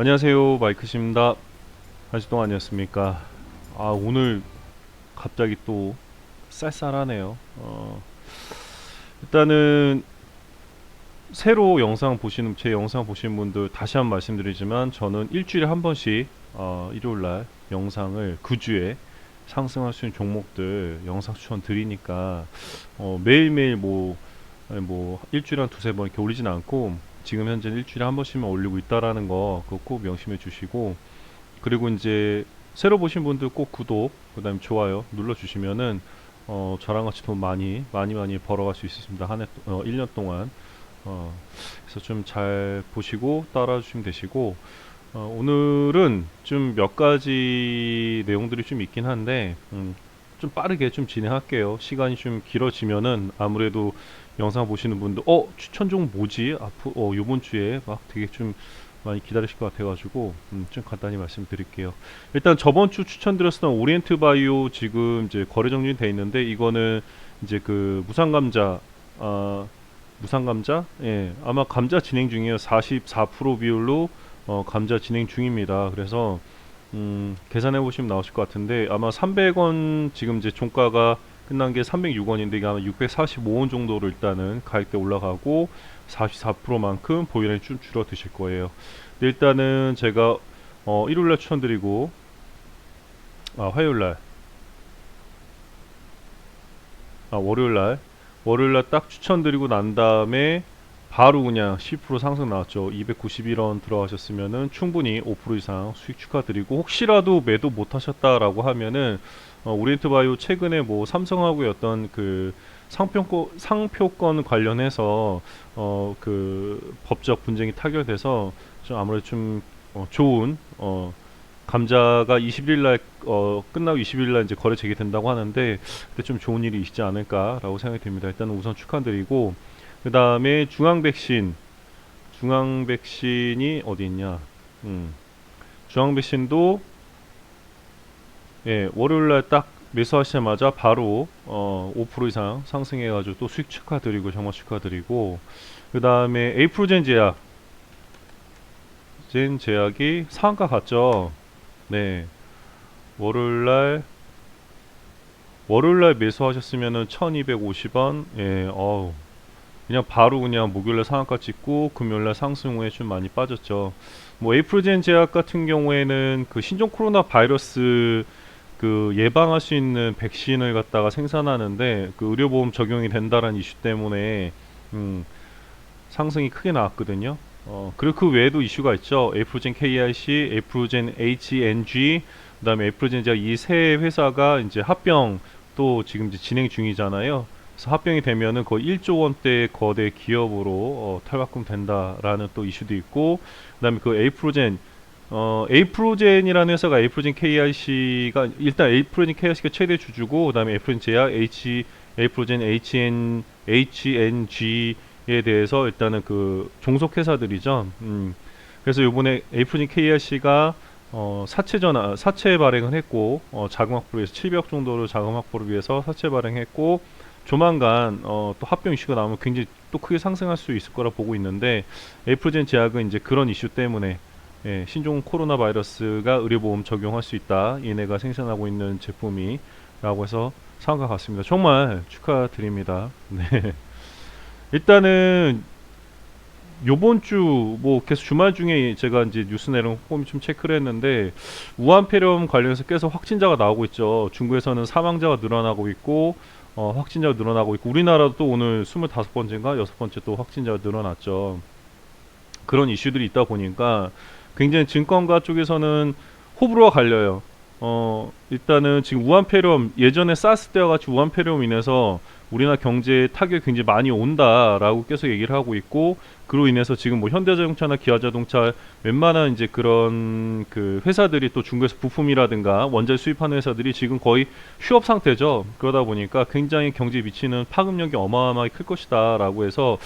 안녕하세요. 마이크십니다. 한주 동안 안녕하십니까? 아 오늘 갑자기 또 쌀쌀하네요. 어, 일단은 새로 영상 보시는 제 영상 보시는 분들 다시 한 번 말씀드리지만 저는 일주일에 한 번씩 어, 일요일날 영상을 그 주에 상승할 수 있는 종목들 영상 추천 드리니까 어, 매일매일 뭐, 아니 뭐 일주일에 한 두세 번 이렇게 올리진 않고 지금 현재 일주일에 한 번씩만 올리고 있다라는 거 그거 꼭 명심해 주시고 그리고 이제 새로 보신 분들 꼭 구독 그 다음에 좋아요 눌러 주시면은 어 저랑 같이 돈 많이 많이 많이 벌어갈 수 있습니다. 한해 어 1년 동안. 어 그래서 좀 잘 보시고 따라 주시면 되시고 어 오늘은 좀 몇 가지 내용들이 좀 있긴 한데 음, 좀 빠르게 좀 진행할게요. 시간이 좀 길어지면은 아무래도 영상 보시는 분들 어 추천 종 뭐지 앞으로 어 요번 주에 막 되게 좀 많이 기다리실 것 같아가지고 음, 좀 간단히 말씀드릴게요. 일단 저번 주 추천드렸던 오리엔트 바이오 지금 이제 거래 정리 돼 있는데 이거는 이제 그 무상 감자 아 무상 감자 예 아마 감자 진행 중이에요. 44% 비율로 어, 감자 진행 중입니다. 그래서 음, 계산해 보시면 나오실 것 같은데 아마 300원 지금 이제 종가가 끝난 게 306원인데 이게 아마 645원 정도로 일단은 가격대 올라가고 44%만큼 보유량이 좀 줄어드실 거예요. 근데 일단은 제가 어, 일요일날 추천드리고 아 화요일날 아 월요일날 월요일날 딱 추천드리고 난 다음에 바로 그냥 10% 상승 나왔죠. 291원 들어가셨으면은 충분히 5% 이상 수익 축하드리고 혹시라도 매도 못 하셨다라고 하면은 어, 오리엔트 바이오 최근에 뭐 삼성하고의 어떤 그 상표권 상표권 관련해서 어 그 법적 분쟁이 타결돼서 좀 아무래도 좀 어, 좋은 어 감자가 21일 날 어 끝나고 20일 날 이제 거래 재개된다고 하는데 그때 좀 좋은 일이 있지 않을까라고 생각이 듭니다. 일단 우선 축하드리고 그 다음에 중앙 백신 중앙 백신이 어디 있냐? 음. 중앙 백신도 예, 월요일 날 딱 매수하시자마자 바로 어, 5% 이상 상승해가지고 또 수익 축하드리고 정말 축하드리고 그 다음에 에이프로젠 제약 젠 제약이 상한가 갔죠. 네, 월요일 날 월요일 날 매수하셨으면은 1250원 예, 어우 그냥 바로 그냥 목요일날 상한가 찍고 금요일날 상승 후에 좀 많이 빠졌죠. 뭐 에이프로젠 제약 같은 경우에는 그 신종 코로나 바이러스 그 예방할 수 있는 백신을 갖다가 생산하는데 그 의료보험 적용이 된다는 이슈 때문에 음, 상승이 크게 나왔거든요. 어, 그리고 그 외에도 이슈가 있죠. 에이프로젠 KIC, 에이프로젠 HNG, 그다음에 제약 이세 회사가 이제 합병 또 지금 이제 진행 중이잖아요. 그래서 합병이 되면은 거의 1조 원대 거대 기업으로 어, 탈바꿈 된다라는 또 이슈도 있고, 그다음에 그 에이프로젠 어, 에이프로젠이라는 회사가 에이프로젠 KIC가 일단 에이프로젠 KIC가 최대 주주고 그다음에 에이프로젠 제약 H 에이프로젠 HN HNG에 대해서 일단은 그 종속 회사들이죠. 음. 그래서 이번에 에이프로젠 KIC가 어, 사채 전화 사채 발행을 했고 어, 자금 확보를 위해서 700억 정도로 자금 확보를 위해서 사채 발행했고 조만간 어, 또 합병 이슈가 나오면 굉장히 또 크게 상승할 수 있을 거라 보고 있는데 에이프로젠 제약은 이제 그런 이슈 때문에 예, 신종 코로나 바이러스가 의료보험 적용할 수 있다. 얘네가 생산하고 있는 제품이 라고 해서 상한가 같습니다. 정말 축하드립니다. 네. 일단은 요번 주 뭐 계속 주말 중에 제가 이제 뉴스 내용 꼼히 좀 체크를 했는데 우한 폐렴 관련해서 계속 확진자가 나오고 있죠. 중국에서는 사망자가 늘어나고 있고 어, 확진자가 늘어나고 있고 우리나라도 또 오늘 25번째인가 여섯 번째 또 확진자가 늘어났죠. 그런 이슈들이 있다 보니까 굉장히 증권가 쪽에서는 호불호가 갈려요. 어, 일단은 지금 우한폐렴 예전에 사스 때와 같이 우한폐렴 인해서 우리나라 경제에 타격이 굉장히 많이 온다라고 계속 얘기를 하고 있고 그로 인해서 지금 뭐 현대자동차나 기아자동차 웬만한 이제 그런 그 회사들이 또 중국에서 부품이라든가 원자재 수입하는 회사들이 지금 거의 휴업 상태죠. 그러다 보니까 굉장히 경제에 미치는 파급력이 어마어마하게 클 것이다라고 해서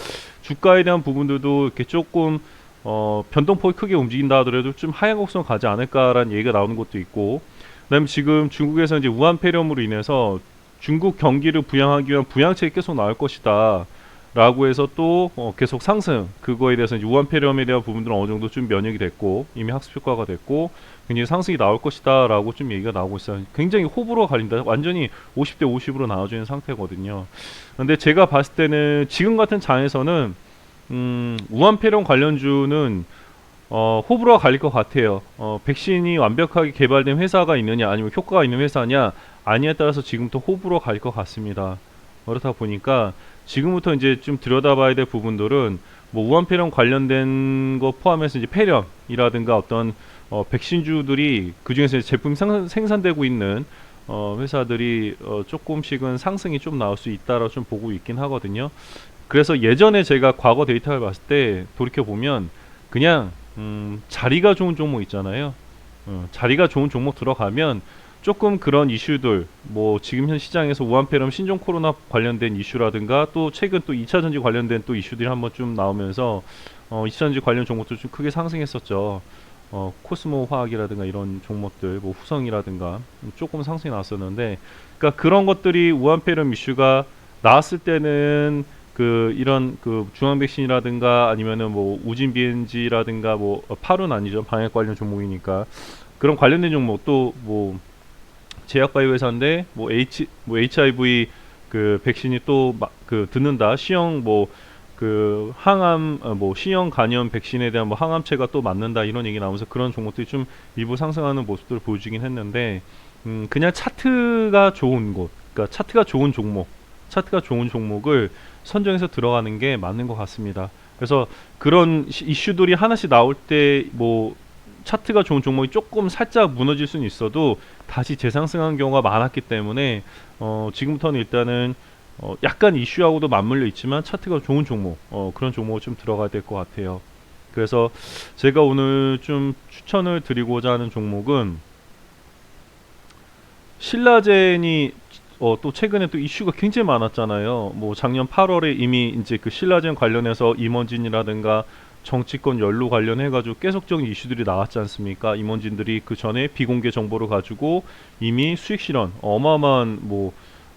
주가에 대한 부분들도 이렇게 조금 어, 변동폭이 크게 움직인다 하더라도 좀 하향 곡선 가지 않을까라는 얘기가 나오는 것도 있고 그다음에 지금 중국에서 이제 우한 폐렴으로 인해서 중국 경기를 부양하기 위한 부양책이 계속 나올 것이다 라고 해서 또 어, 계속 상승 그거에 대해서 이제 우한 폐렴에 대한 부분들은 어느 정도 좀 면역이 됐고 이미 학습 효과가 됐고 굉장히 상승이 나올 것이다 라고 좀 얘기가 나오고 있어요. 굉장히 호불호가 갈린다. 완전히 50대 50으로 나눠져 있는 상태거든요. 근데 제가 봤을 때는 지금 같은 장에서는 음, 우한폐렴 관련주는 어, 호불호가 갈릴 것 같아요 어, 백신이 완벽하게 개발된 회사가 있느냐 아니면 효과가 있는 회사냐 아니에 따라서 지금부터 호불호가 갈릴 것 같습니다 그렇다 보니까 지금부터 이제 좀 들여다봐야 될 부분들은 뭐 우한폐렴 관련된 거 포함해서 이제 폐렴이라든가 어떤 어, 백신주들이 그 중에서 제품 상, 생산 되고 있는 어, 회사들이 어, 조금씩은 상승이 좀 나올 수 있다라고 좀 보고 있긴 하거든요. 그래서 예전에 제가 과거 데이터를 봤을 때 돌이켜 보면 그냥 음, 자리가 좋은 종목 있잖아요. 어, 자리가 좋은 종목 들어가면 조금 그런 이슈들 뭐 지금 현 시장에서 우한폐렴 신종 코로나 관련된 이슈라든가 또 최근 또 2차 전지 관련된 또 이슈들이 한번 좀 나오면서 어 2차 전지 관련 종목도 좀 크게 상승했었죠. 어 코스모 화학이라든가 이런 종목들 뭐 후성이라든가 조금 상승이 나왔었는데 그러니까 그런 것들이 우한폐렴 이슈가 나왔을 때는 그 이런 그 중앙 백신이라든가 아니면은 뭐 우진 BNG라든가 뭐 어, 팔은 아니죠. 방역 관련 종목이니까. 그런 관련된 종목 또뭐 제약바이오 회사인데 뭐 H 뭐 HIV 그 백신이 또 그 듣는다. 시형 뭐 그 항암 어, 뭐 시형 간염 백신에 대한 뭐 항암체가 또 맞는다 이런 얘기 나오면서 그런 종목들이 좀 일부 상승하는 모습들을 보여주긴 했는데 음 그냥 차트가 좋은 곳 그러니까 차트가 좋은 종목 차트가 좋은 종목을 선정해서 들어가는 게 맞는 것 같습니다. 그래서 그런 시- 이슈들이 하나씩 나올 때 뭐 차트가 좋은 종목이 조금 살짝 무너질 수는 있어도 다시 재상승한 경우가 많았기 때문에 어, 지금부터는 일단은 어, 약간 이슈하고도 맞물려 있지만 차트가 좋은 종목 어, 그런 종목을 좀 들어가야 될 것 같아요. 그래서 제가 오늘 좀 추천을 드리고자 하는 종목은 신라젠이 어, 또 최근에 또 이슈가 굉장히 많았잖아요. 뭐 작년 8월에 이미 이제 그 신라젠 관련해서 임원진이라든가 정치권 연루 관련해 가지고 계속적인 이슈들이 나왔지 않습니까? 임원진들이 그 전에 비공개 정보를 가지고 이미 수익 실현 어마어마한 뭐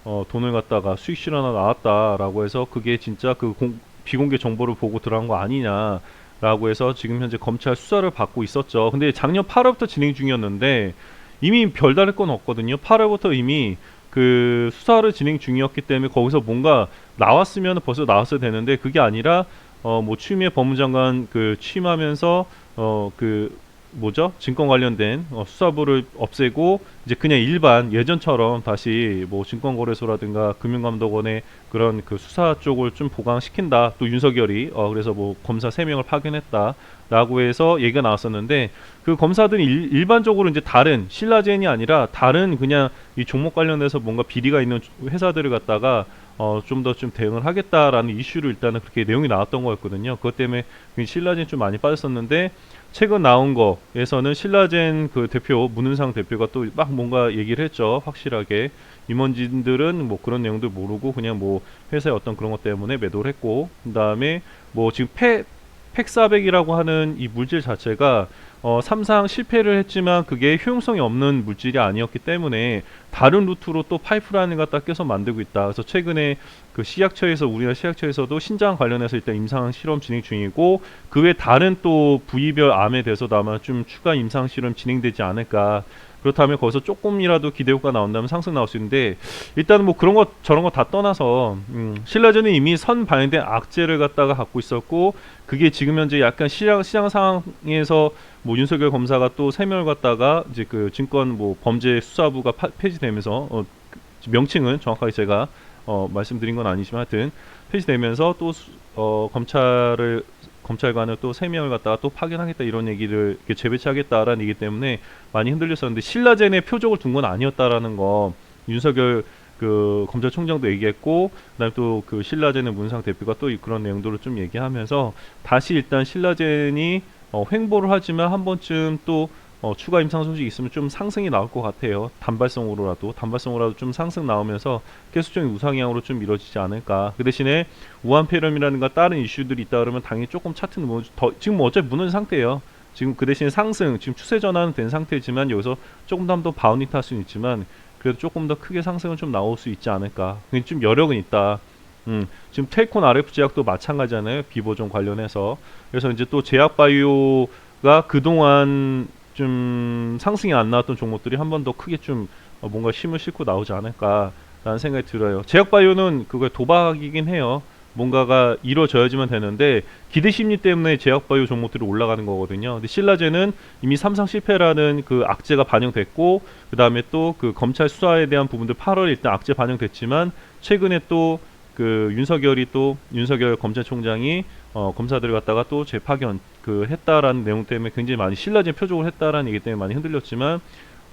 어, 돈을 갖다가 수익 실현하나 나왔다라고 해서 그게 진짜 그 공, 비공개 정보를 보고 들어간 거 아니냐라고 해서 지금 현재 검찰 수사를 받고 있었죠. 근데 작년 8월부터 진행 중이었는데 이미 별다를 건 없거든요. 8월부터 이미 그 수사를 진행 중이었기 때문에 거기서 뭔가 나왔으면 벌써 나왔어야 되는데 그게 아니라 어 뭐 추미애 법무장관 그 취임하면서 어그 뭐죠 증권 관련된 어, 수사부를 없애고 이제 그냥 일반 예전처럼 다시 뭐 증권거래소라든가 금융감독원의 그런 그 수사 쪽을 좀 보강시킨다 또 윤석열이 어 그래서 뭐 검사 세 명을 파견했다라고 해서 얘기가 나왔었는데 그 검사들이 일, 일반적으로 이제 다른 신라젠이 아니라 다른 그냥 이 종목 관련해서 뭔가 비리가 있는 회사들을 갖다가 어, 좀 더 좀 대응을 하겠다라는 이슈로 일단은 그렇게 내용이 나왔던 거였거든요. 그것 때문에 굉장히 신라젠 좀 많이 빠졌었는데 최근 나온 거에서는 신라젠 그 대표 문은상 대표가 또 막 뭔가 얘기를 했죠. 확실하게 임원진들은 뭐 그런 내용들 모르고 그냥 뭐 회사의 어떤 그런 것 때문에 매도를 했고 그다음에 뭐 지금 팩 팩사백이라고 하는 이 물질 자체가 어, 삼상 실패를 했지만 그게 효용성이 없는 물질이 아니었기 때문에 다른 루트로 또 파이프라인을 갖다 껴서 만들고 있다. 그래서 최근에 그 시약처에서 우리나라 시약처에서도 신장 관련해서 일단 임상 실험 진행 중이고 그 외 다른 또 부위별 암에 대해서도 아마 좀 추가 임상 실험 진행되지 않을까. 그렇다면 거기서 조금이라도 기대 효과 나온다면 상승 나올 수 있는데 일단은 뭐 그런 것 저런 거 다 떠나서 음, 신라전은 이미 선 반영된 악재를 갖다가 갖고 있었고 그게 지금 현재 약간 시장 시장 상황에서 뭐 윤석열 검사가 또 세 명을 갖다가 이제 그 증권 뭐 범죄 수사부가 파, 폐지되면서 어, 그 명칭은 정확하게 제가 어, 말씀드린 건 아니지만 하여튼 폐지되면서 또 수, 어, 검찰을 검찰관을 또 세 명을 갖다가 또 파견하겠다 이런 얘기를 이렇게 재배치하겠다라는 얘기 때문에 많이 흔들렸었는데 신라젠의 표적을 둔 건 아니었다라는 거 윤석열 그 검찰총장도 얘기했고 그다음에 또 그 신라젠의 문상 대표가 또 그런 내용들을 좀 얘기하면서 다시 일단 신라젠이 어, 횡보를 하지만 한 번쯤 또 어, 추가 임상 소식이 있으면 좀 상승이 나올 것 같아요. 단발성으로라도 단발성으로라도 좀 상승 나오면서 계속적인 우상향으로 좀 이루어지지 않을까. 그 대신에 우한폐렴이라든가 다른 이슈들이 있다 그러면 당연히 조금 차트는 뭐 더, 지금 뭐 어차피 무너진 상태예요. 지금 그 대신 상승 지금 추세 전환은 된 상태지만 여기서 조금 더더 바운이 탈 수는 있지만 그래도 조금 더 크게 상승은 좀 나올 수 있지 않을까. 좀 여력은 있다. 음, 지금 텔콘 RF 제약도 마찬가지잖아요. 비보존 관련해서. 그래서 이제 또 제약 바이오 가 그동안 좀 상승이 안 나왔던 종목들이 한 번 더 크게 좀 어, 뭔가 힘을 싣고 나오지 않을까라는 생각이 들어요. 제약 바이오는 그거 도박이긴 해요. 뭔가가 이루어져야지만 되는데 기대 심리 때문에 제약 바이오 종목들이 올라가는 거거든요. 근데 신라제는 이미 삼상 실패라는 그 악재가 반영됐고 그다음에 또 그 검찰 수사에 대한 부분들 8월에 일단 악재 반영됐지만 최근에 또 그 윤석열이 또 윤석열 검찰총장이 어, 검사들을 갖다가 또 재파견 그 했다라는 내용 때문에 굉장히 많이 신라제 표적을 했다라는 얘기 때문에 많이 흔들렸지만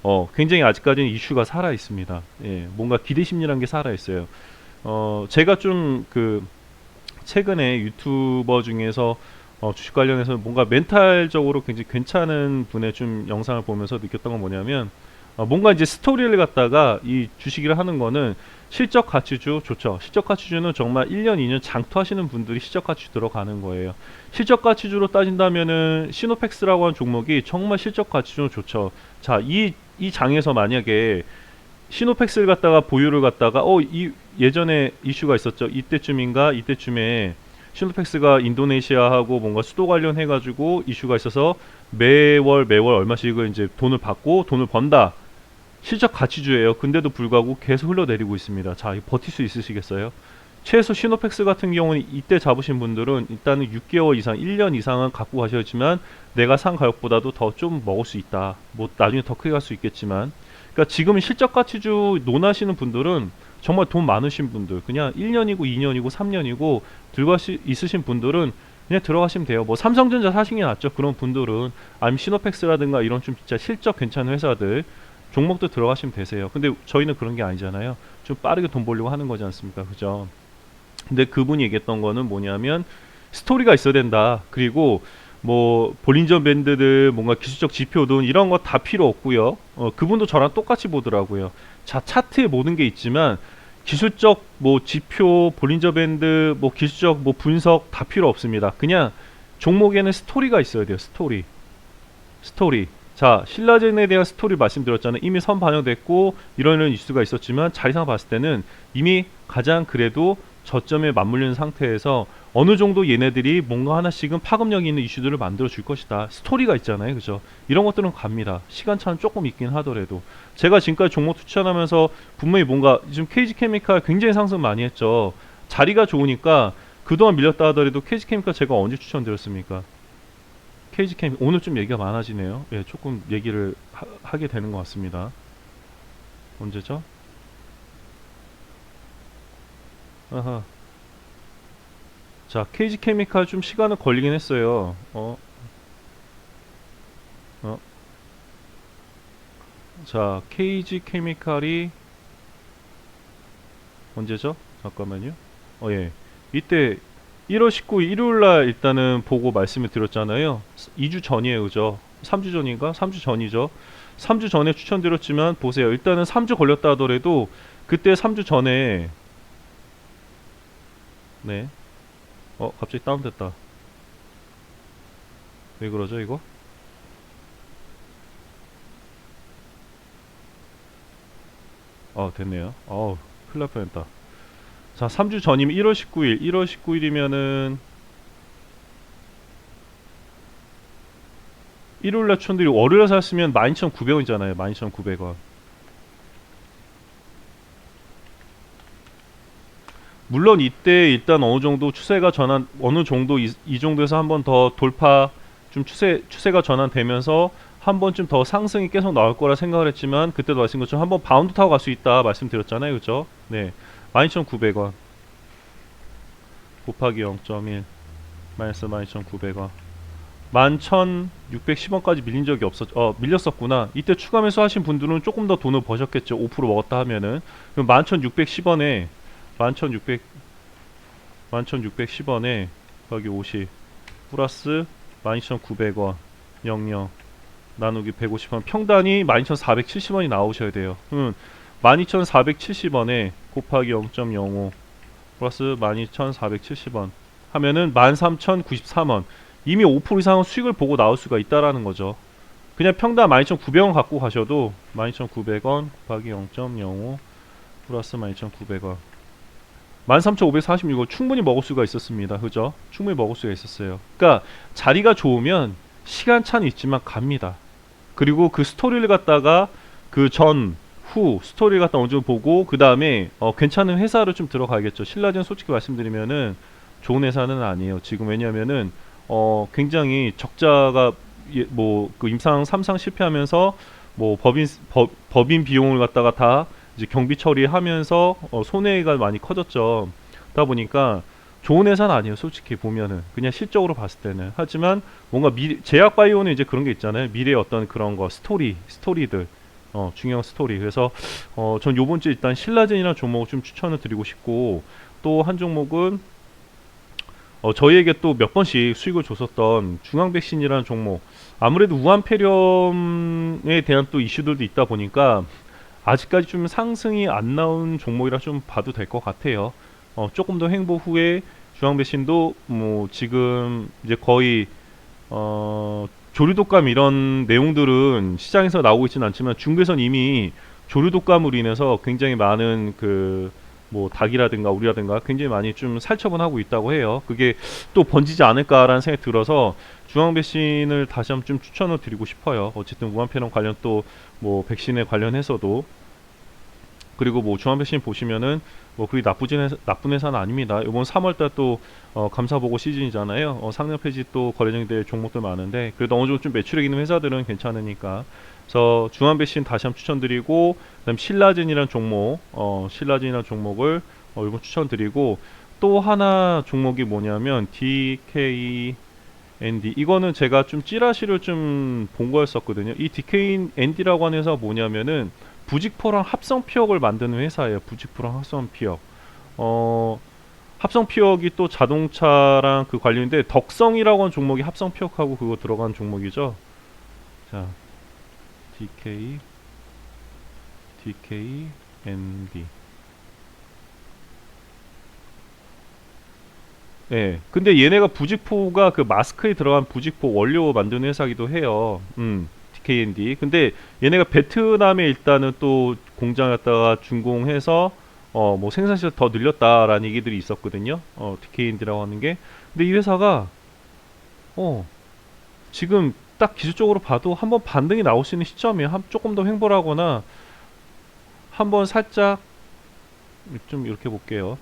어, 굉장히 아직까지는 이슈가 살아 있습니다. 예, 뭔가 기대 심리라는 게 살아 있어요. 어, 제가 좀 그 최근에 유튜버 중에서 어, 주식 관련해서 뭔가 멘탈적으로 굉장히 괜찮은 분의 좀 영상을 보면서 느꼈던 건 뭐냐면 어, 뭔가 이제 스토리를 갖다가 이 주식을 하는 거는 실적 가치주 좋죠. 실적 가치주는 정말 1년, 2년 장투하시는 분들이 실적 가치 들어가는 거예요. 실적 가치주로 따진다면은 시노펙스라고 하는 종목이 정말 실적 가치주는 좋죠. 자, 이, 이 장에서 만약에 시노펙스를 갖다가 보유를 갖다가 어, 이 예전에 이슈가 있었죠. 이때쯤인가 이때쯤에 시노펙스가 인도네시아하고 뭔가 수도 관련해 가지고 이슈가 있어서 매월 매월 얼마씩을 이제 돈을 받고 돈을 번다. 실적 가치주예요. 근데도 불구하고 계속 흘러내리고 있습니다. 자, 버틸 수 있으시겠어요? 최소 시노펙스 같은 경우는 이때 잡으신 분들은 일단은 6개월 이상, 1년 이상은 갖고 가셔야지만 내가 산 가격보다도 더 좀 먹을 수 있다. 뭐 나중에 더 크게 갈 수 있겠지만. 그러니까 지금 실적 가치주 논하시는 분들은 정말 돈 많으신 분들, 그냥 1년이고 2년이고 3년이고 들고 시, 있으신 분들은 그냥 들어가시면 돼요. 뭐 삼성전자 사신 게 낫죠. 그런 분들은 아니면 시노펙스라든가 이런 좀 진짜 실적 괜찮은 회사들 종목도 들어가시면 되세요. 근데 저희는 그런 게 아니잖아요. 좀 빠르게 돈 벌려고 하는 거지 않습니까? 그죠? 근데 그분이 얘기했던 거는 뭐냐면 스토리가 있어야 된다. 그리고 뭐 볼린저 밴드들 뭔가 기술적 지표든 이런 거 다 필요 없고요. 어, 그분도 저랑 똑같이 보더라고요. 자 차트에 모든 게 있지만 기술적 뭐 지표, 볼린저 밴드, 뭐 기술적 뭐 분석 다 필요 없습니다. 그냥 종목에는 스토리가 있어야 돼요. 스토리. 스토리. 자, 신라젠에 대한 스토리 말씀드렸잖아요. 이미 선 반영됐고 이런 이런 이슈가 있었지만 자리상 봤을 때는 이미 가장 그래도 저점에 맞물리는 상태에서 어느 정도 얘네들이 뭔가 하나씩은 파급력 있는 이슈들을 만들어 줄 것이다. 스토리가 있잖아요. 그죠? 이런 것들은 갑니다. 시간차는 조금 있긴 하더라도. 제가 지금까지 종목 추천하면서 분명히 뭔가 지금 KG 케미칼 굉장히 상승 많이 했죠. 자리가 좋으니까 그동안 밀렸다 하더라도 KG 케미칼 제가 언제 추천드렸습니까? KG 케미 오늘 좀 얘기가 많아지네요. 예, 조금 얘기를 하, 게 되는 것 같습니다. 언제죠? 아하. 자, KG 케미칼 좀 시간은 걸리긴 했어요. 어. 어. 자, KG 케미칼이 언제죠? 잠깐만요. 어, 예. 이때 1월 19일 일요일 날 일단은 보고 말씀을 드렸잖아요. 2주 전이에요. 그죠? 3주 전인가? 3주 전이죠. 3주 전에 추천드렸지만 보세요. 일단은 3주 걸렸다 하더라도 그때 3주 전에 네. 어, 갑자기 다운됐다. 왜 그러죠, 이거? 어, 됐네요. 어우, 큰일 날 뻔했다. 자, 3주 전이면 1월 19일. 1월 19일이면은 일요일날 촌들이 월요일에 샀으면 12,900원이잖아요. 12,900원. 물론 이때 일단 어느 정도 추세가 전환 어느 정도 이, 이 정도에서 한 번 더 돌파 좀 추세 추세가 전환되면서 한 번쯤 더 상승이 계속 나올 거라 생각을 했지만 그때도 말씀 것처럼 한 번 바운드 타고 갈 수 있다 말씀드렸잖아요. 그죠? 네. 12,900원. 곱하기 0.1 마이너스 12,900원. 11,610원까지 밀린 적이 없었 어 밀렸었구나. 이때 추가 매수하신 분들은 조금 더 돈을 버셨겠죠. 5% 먹었다 하면은. 그럼 11,610원에 11,600 11,610원에 곱하기 50 플러스 12,900원. 00 나누기 150원. 평단이 12,470원이 나오셔야 돼요. 그러면 12,470원에 곱하기 0.05 플러스 12,470원 하면은 13,093원 이미 5% 이상은 수익을 보고 나올 수가 있다라는 거죠 그냥 평단 12,900원 갖고 가셔도 12,900원 곱하기 0.05 플러스 12,900원 13,546원 충분히 먹을 수가 있었습니다. 그죠? 충분히 먹을 수가 있었어요. 그러니까 자리가 좋으면 시간차는 있지만 갑니다. 그리고 그 스토리를 갖다가 그 전, 후 스토리를 갖다 어느 정도 보고 그 다음에 어, 괜찮은 회사를 좀 들어가야겠죠. 신라젠 솔직히 말씀드리면은 좋은 회사는 아니에요. 지금 왜냐면은 어, 굉장히 적자가 예, 뭐그 임상 3상 실패하면서 뭐 법인 법, 법인 비용을 갖다가 다 이제 경비 처리하면서 어, 손해가 많이 커졌죠. 그러다 보니까 좋은 회사는 아니에요. 솔직히 보면은 그냥 실적으로 봤을 때는 하지만 뭔가 미, 제약 바이오는 이제 그런 게 있잖아요. 미래의 어떤 그런 거 스토리 스토리들 어, 중요한 스토리. 그래서 어, 전 요번 주에 일단 신라젠이라는 종목을 좀 추천을 드리고 싶고 또 한 종목은 어, 저희에게 또 몇 번씩 수익을 줬었던 중앙백신이라는 종목. 아무래도 우한폐렴에 대한 또 이슈들도 있다 보니까 아직까지 좀 상승이 안 나온 종목이라 좀 봐도 될 것 같아요. 어, 조금 더 횡보 후에 중앙 배신도 뭐 지금 이제 거의 어, 조류독감 이런 내용들은 시장에서 나오고 있지는 않지만 중국에선 이미 조류독감으로 인해서 굉장히 많은 그 뭐 닭이라든가 우리라든가 굉장히 많이 좀 살처분하고 있다고 해요. 그게 또 번지지 않을까라는 생각이 들어서 중앙 백신을 다시 한번 좀 추천을 드리고 싶어요. 어쨌든 우한 폐렴 관련 또 뭐 백신에 관련해서도 그리고 뭐 중앙 백신 보시면은 뭐 그리 나쁘진 회사, 나쁜 회사는 아닙니다. 이번 3월달 또 어, 감사 보고 시즌이잖아요. 어, 상장 폐지 또 거래정이 될 종목들 많은데 그래도 어느 정도 좀 매출액 있는 회사들은 괜찮으니까. 그래서 중앙 백신 다시 한번 추천드리고 그다음 신라젠이라는 종목, 어, 신라젠이라는 종목을 어, 이번 추천드리고 또 하나 종목이 뭐냐면 DK ND 이거는 제가 좀 찌라시를 좀 본 거였었거든요. 이 DK ND라고 하는 회사가 뭐냐면은 부직포랑 합성 피혁을 만드는 회사예요. 부직포랑 합성 피혁. 어 합성 피혁이 또 자동차랑 그 관련인데 덕성이라고 하는 종목이 합성 피혁하고 그거 들어간 종목이죠. 자, DK DK ND. 예. 근데 얘네가 부직포가 그 마스크에 들어간 부직포 원료 만드는 회사기도 해요. 음. DKND. 근데 얘네가 베트남에 일단은 또 공장 갖다가 준공해서 어 뭐 생산시설 더 늘렸다라는 얘기들이 있었거든요. 어 DKND라고 하는 게. 근데 이 회사가 어 지금 딱 기술적으로 봐도 한번 반등이 나올 수 있는 시점이에요. 한 조금 더 횡보를 하거나 한번 살짝 좀 이렇게 볼게요.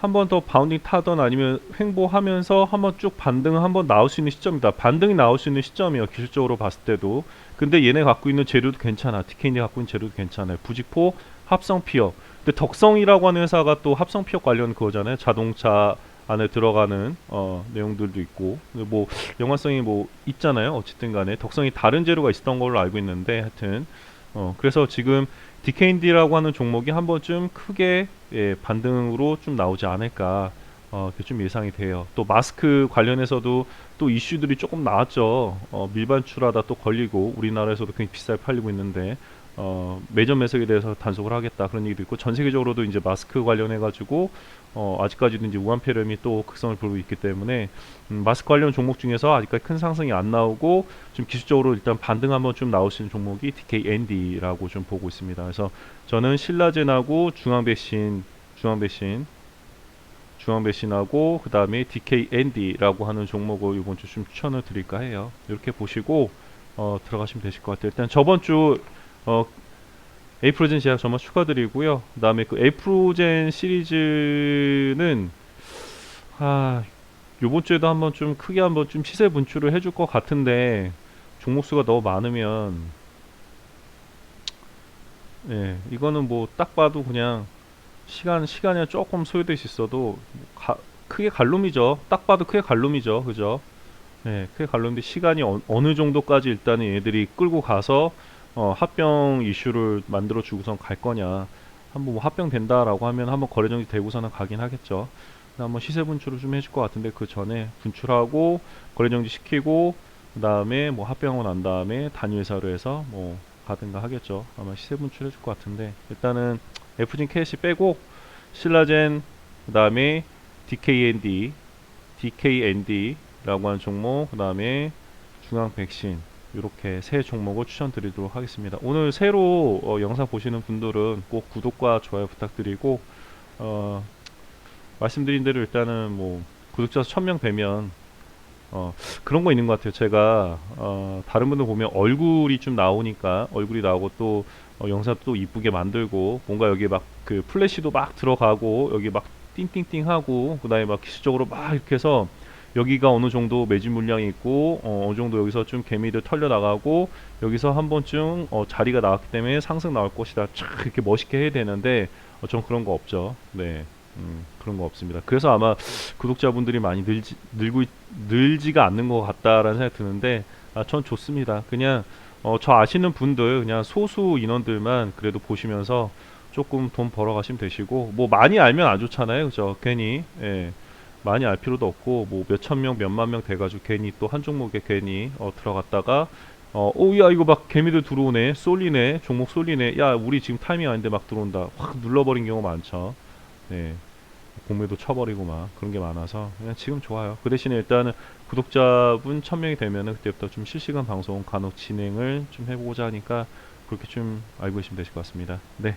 한번 더 바운딩 타던 아니면 횡보하면서 한번 쭉 반등 한번 나올 수 있는 시점이다. 반등이 나올 수 있는 시점이에요. 기술적으로 봤을 때도. 근데 얘네 갖고 있는 재료도 괜찮아. TKD 갖고 있는 재료도 괜찮아요. 부직포 합성 피혁. 근데 덕성이라고 하는 회사가 또 합성 피혁 관련 그거잖아요. 자동차 안에 들어가는 어, 내용들도 있고 뭐 연관성이 뭐 있잖아요. 어쨌든 간에 덕성이 다른 재료가 있었던 걸로 알고 있는데 하여튼 어, 그래서 지금 DKND라고 하는 종목이 한 번쯤 크게 예, 반등으로 좀 나오지 않을까 어, 그게 좀 예상이 돼요. 또 마스크 관련해서도 또 이슈들이 조금 나왔죠. 어, 밀반출하다 또 걸리고 우리나라에서도 굉장히 비싸게 팔리고 있는데 어, 매점 매석에 대해서 단속을 하겠다 그런 얘기도 있고 전 세계적으로도 이제 마스크 관련해 가지고 어, 아직까지도 이제 우한 폐렴이 또 극성을 부르고 있기 때문에 음, 마스크 관련 종목 중에서 아직까지 큰 상승이 안 나오고 좀 기술적으로 일단 반등 한번 좀 있는 종목이 DKND라고 좀 보고 있습니다. 그래서 저는 신라젠하고 중앙배신 중앙배신 중앙배신하고 그 다음에 DKND라고 하는 종목을 이번 주 좀 추천을 드릴까 해요. 이렇게 보시고 어, 들어가시면 되실 것 같아요. 일단 저번 주 어, 에이프로젠 제약 정말 축하드리고요. 그 다음에 그 에이프로젠 시리즈는 아 요번 주에도 한번 좀 크게 한번 좀 시세 분출을 해줄 것 같은데 종목 수가 너무 많으면 예 이거는 뭐 딱 봐도 그냥 시간 시간이 조금 소요될 수 있어도 가, 크게 갈룸이죠. 딱 봐도 크게 갈룸이죠. 그죠? 예 크게 갈룸인데 시간이 어, 어느 정도까지 일단은 얘들이 끌고 가서 어, 합병 이슈를 만들어 주고선 갈 거냐 한번 뭐 합병 된다라고 하면 한번 거래 정지 되고서는 가긴 하겠죠. 한번 시세 분출을 좀 해줄 것 같은데 그 전에 분출하고 거래 정지 시키고 그 다음에 뭐 합병하고 난 다음에 단위 회사로 해서 뭐 가든가 하겠죠. 아마 시세 분출 해줄 것 같은데 일단은 FG 캐시 빼고 신라젠 그 다음에 DKND DKND라고 하는 종목 그 다음에 중앙 백신 이렇게 세 종목을 추천드리도록 하겠습니다. 오늘 새로 어, 영상 보시는 분들은 꼭 구독과 좋아요 부탁드리고 어, 말씀드린 대로 일단은 뭐 구독자 수 1000명 되면 어 그런 거 있는 것 같아요. 제가 어 다른 분들 보면 얼굴이 좀 나오니까 얼굴이 나오고 또 어, 영상 또 이쁘게 만들고 뭔가 여기 막 그 플래시도 막 들어가고 여기 막 띵띵띵 하고 그 다음에 막 기술적으로 막 이렇게 해서 여기가 어느 정도 매진 물량이 있고 어, 어느 정도 여기서 좀 개미들 털려 나가고 여기서 한 번쯤 어, 자리가 나왔기 때문에 상승 나올 것이다. 촥 이렇게 멋있게 해야 되는데 어, 전 그런 거 없죠. 네. 음, 그런 거 없습니다. 그래서 아마 구독자분들이 많이 늘지, 늘고 있- 늘지가 않는 것 같다라는 생각이 드는데 아, 전 좋습니다. 그냥 어, 저 아시는 분들 그냥 소수 인원들만 그래도 보시면서 조금 돈 벌어 가시면 되시고 뭐 많이 알면 안 좋잖아요. 그죠? 괜히. 예. 많이 알 필요도 없고 뭐 몇천 명 몇만 명 돼가지고 괜히 또 한 종목에 괜히 어, 들어갔다가 어, 오야 이거 막 개미들 들어오네. 쏠리네. 종목 쏠리네. 야 우리 지금 타이밍 아닌데 막 들어온다. 확 눌러버린 경우 많죠. 네 공매도 쳐버리고 막 그런 게 많아서 그냥 지금 좋아요. 그 대신에 일단은 구독자분 천명이 되면은 그때부터 좀 실시간 방송 간혹 진행을 좀 해보고자 하니까 그렇게 좀 알고 계시면 되실 것 같습니다. 네.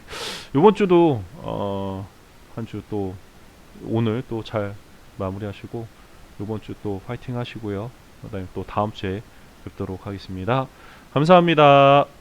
이번 주도 어, 한 주 또 오늘 또 잘 마무리하시고 이번 주또 파이팅 하시고요. 그 다음에 또 다음 주에 뵙도록 하겠습니다. 감사합니다